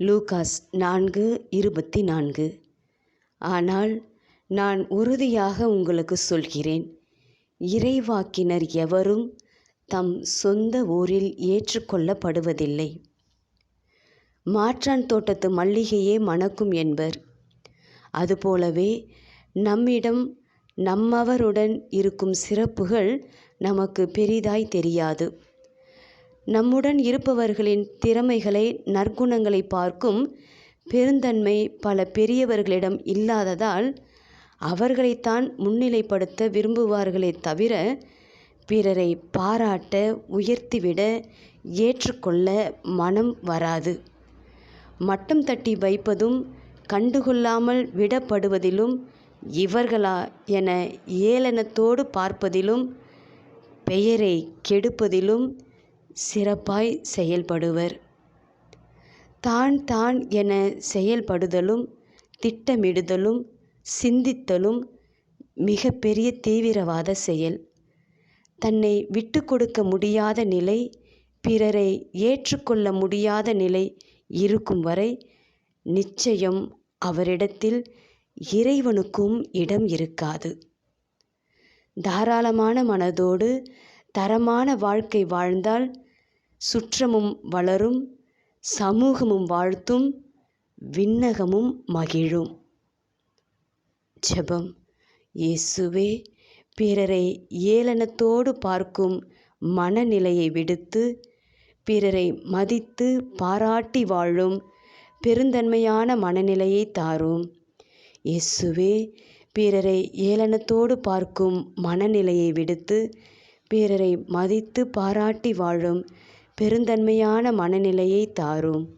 Lucas நான்கு இருபத்தி நான்கு. ஆனால் நான் உறுதியாக உங்களுக்கு சொல்கிறேன். இறைவாக்கினர் எவரும் தம் சொந்த ஊரில் ஏற்றுக்கொள்ளப்படுவதில்லை. மாற்றான் தோட்டத்து மல்லிகையே மணக்கும் என்பர். அதுபோலவே நம்மிடம் நம்மவருடன் இருக்கும் சிறப்புகள் நமக்கு பெரிதாய் தெரியாது. நம்முடன் இருப்பவர்களின் திறமைகளை நற்குணங்களை பார்க்கும் பெருந்தன்மை பல பெரியவர்களிடம் இல்லாததால் அவர்களைத்தான் முன்னிலைப்படுத்த விரும்புவார்களே தவிர பிறரை பாராட்ட உயர்த்திவிட ஏற்றுக்கொள்ள மனம் வராது. மட்டம் தட்டி வைப்பதும் கண்டுகொள்ளாமல் விடப்படுவதிலும் இவர்களா என ஏளனத்தோடு பார்ப்பதிலும் பெயரை கெடுப்பதிலும் சிறப்பாய் செயல்படுவர். தான் தான் என செயல்படுதலும் திட்டமிடுதலும் சிந்தித்தலும் மிகப்பெரிய தீவிரவாத செயல். தன்னை விட்டு கொடுக்க முடியாத நிலை பிறரை ஏற்றுக்கொள்ள முடியாத நிலை இருக்கும் வரை நிச்சயம் அவரிடத்தில் இறைவனுக்கும் இடம் இருக்காது. தாராளமான மனதோடு தரமான வாழ்க்கை வாழ்ந்தால் சுற்றமும் வளரும் சமூகமும் வாழ்த்தும் விண்ணகமும் மகிழும். ஜெபம். இயேசுவே பிறரை ஏளனத்தோடு பார்க்கும் மனநிலையை விடுத்து பிறரை மதித்து பாராட்டி வாழும் பெருந்தன்மையான மனநிலையை தாரும். இயேசுவே பிறரை ஏளனத்தோடு பார்க்கும் மனநிலையை விடுத்து பிறரை மதித்து பாராட்டி வாழும் பெருந்தன்மையான மனநிலையை தாரும்.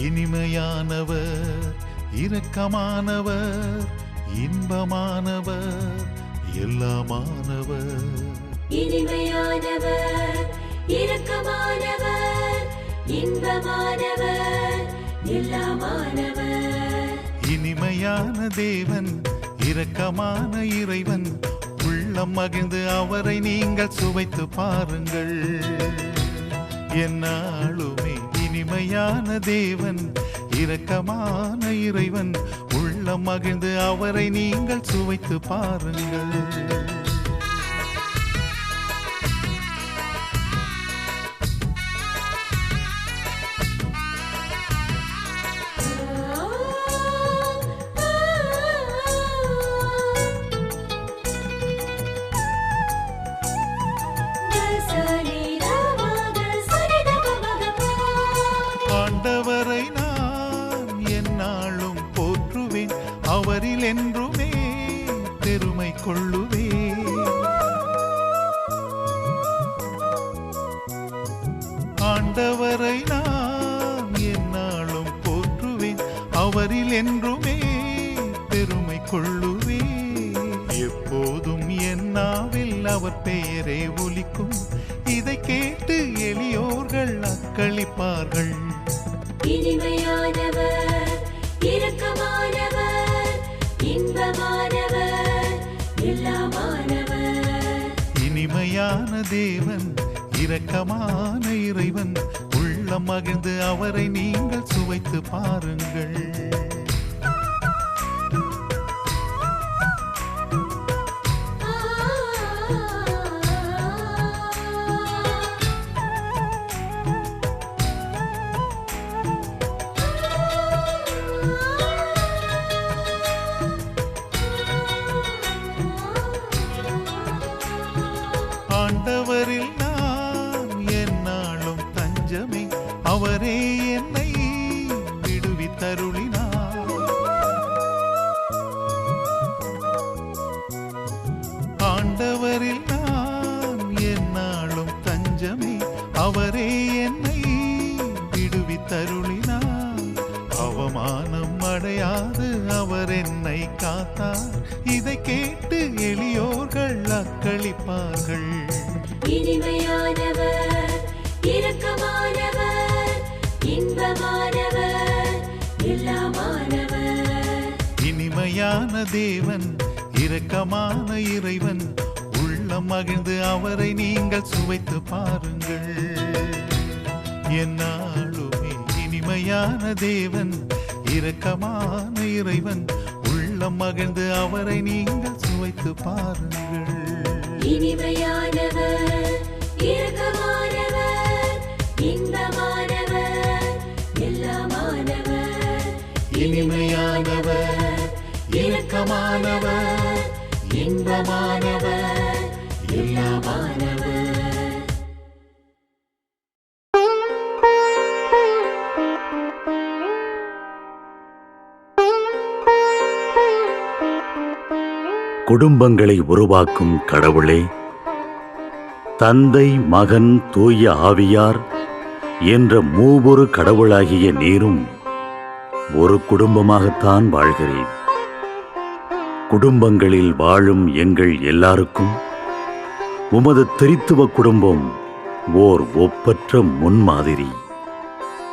இனிமையானவர் இரக்கமானவர் இன்பமானவர் எல்லாமானவர். இனிமையானவர் இரக்கமானவர் இன்பமானவர் எல்லாமானவர். இனிமையான தேவன் இரக்கமான இறைவன் உள்ளம் மகிழ்ந்து அவரை நீங்கள் சுவைத்து பாருங்கள். என்னாலுமே உண்மையான தேவன் இரக்கமான இறைவன். உள்ளம் மகிழ்ந்து அவரை நீங்கள் சுவைத்து பாருங்கள். கொள்ளுவே ஆண்டவரை நான் என்னாலும் போற்றுவேன் அவரில் என்றுமே பெருமை கொள்ளுவே எப்போதும் என் நாவில் அவர் பெயரே ஒலிக்கும். இதை கேட்டு எளியோர்கள் அக்களிப்பார்கள். இனிமையானவர் இரக்கமானவர் இன்பமானவர். இனிமையான தேவன் இரக்கமான இறைவன். உள்ளம் மகிழ்ந்து அவரை நீங்கள் சுவைத்து பாருங்கள். ஆண்டவரில் நான் என்னாலும் தஞ்சமே. அவரே என்னை விடுவித்தருளினார். அவமானம் அடையாது அவர் என்னை காத்தார். இதை கேட்டு எளியோர்கள் அக்களிப்பார்கள். இனிமையானவர் இரக்கமானவர் இன்பமானவர் எல்லாமானவர் இனிமையான தேவன் இரக்கமான இறைவன். மனம் மகிழ்ந்து அவரை நீங்கள் சுவைத்து பாருங்கள். என்னாலுமே இனிமையான தேவன் இரக்கமான இறைவன். உள்ளம் மகிழ்ந்து அவரை நீங்கள் சுவைத்து பாருங்கள். இனிமையானவர் இரக்கமானவர் இன்பமானவர் எல்லாமானவர். இனிமையானவர் இரக்கமானவர் இன்பமானவர். குடும்பங்களை உருவாக்கும் கடவுளே தந்தை மகன் தூய ஆவியார் என்ற மூவொரு கடவுளாகிய நீரும் ஒரு குடும்பமாகத்தான் வாழ்கிறேன். குடும்பங்களில் வாழும் எங்கள் எல்லாருக்கும் உமது திரித்துவ குடும்பம் ஓர் ஒப்பற்ற முன்மாதிரி.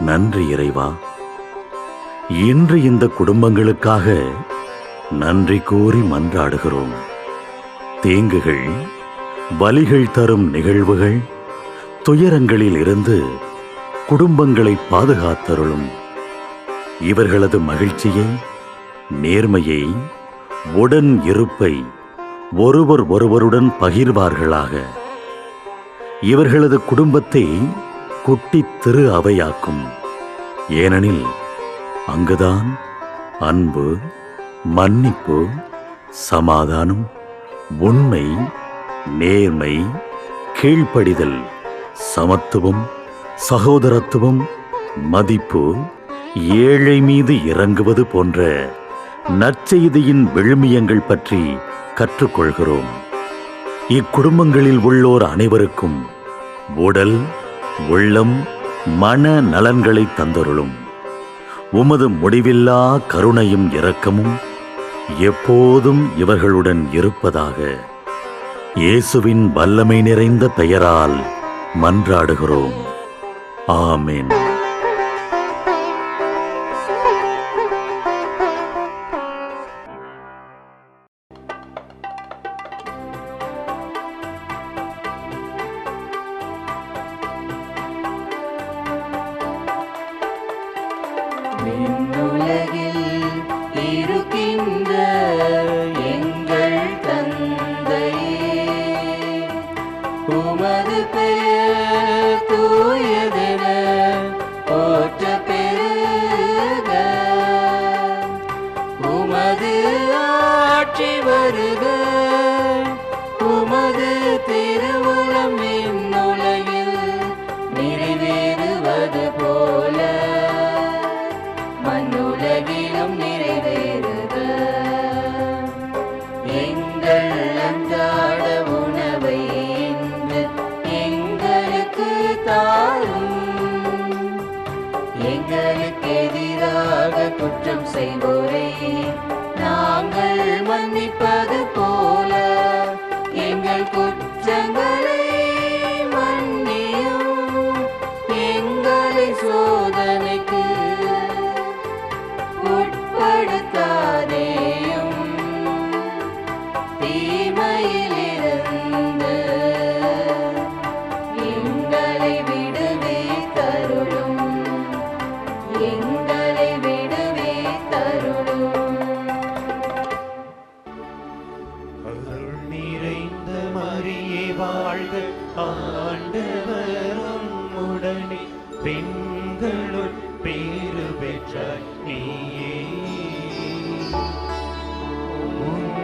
நன்றி இறைவா. இன்று இந்த குடும்பங்களுக்காக நன்றி கூறி மன்றாடுகிறோம். தேங்குகள் வலிகள் தரும் நிகழ்வுகள் துயரங்களில் இருந்து குடும்பங்களை பாதுகாத்தருளும். இவர்களது மகிழ்ச்சியை நேர்மையை உடன் இருப்பை ஒருவர் ஒருவருடன் பகிர்வார்களாக. இவர்களது குடும்பத்தை குட்டித் திரு அவையாக்கும். ஏனெனில் அங்குதான் அன்பு மன்னிப்பு சமாதானம் உண்மை நேர்மை கீழ்ப்படிதல் சமத்துவம் சகோதரத்துவம் மதிப்பு ஏழை மீது இறங்குவது போன்ற நற்செய்தியின் விழுமியங்கள் பற்றி கற்றுக்கொள்கிறோம். இக்குடும்பங்களில் உள்ளோர் அனைவருக்கும் உடல் உள்ளம் மன நலன்களை தந்தருளும். உமது முடிவில்லா கருணையும் இரக்கமும் எப்போதும் இவர்களுடன் இருப்பதாக இயேசுவின் வல்லமை நிறைந்த பெயரால் மன்றாடுகிறோம். ஆமேன். செய்வோரை நாங்கள் மன்னிப்ப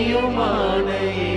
செய்யுமானையே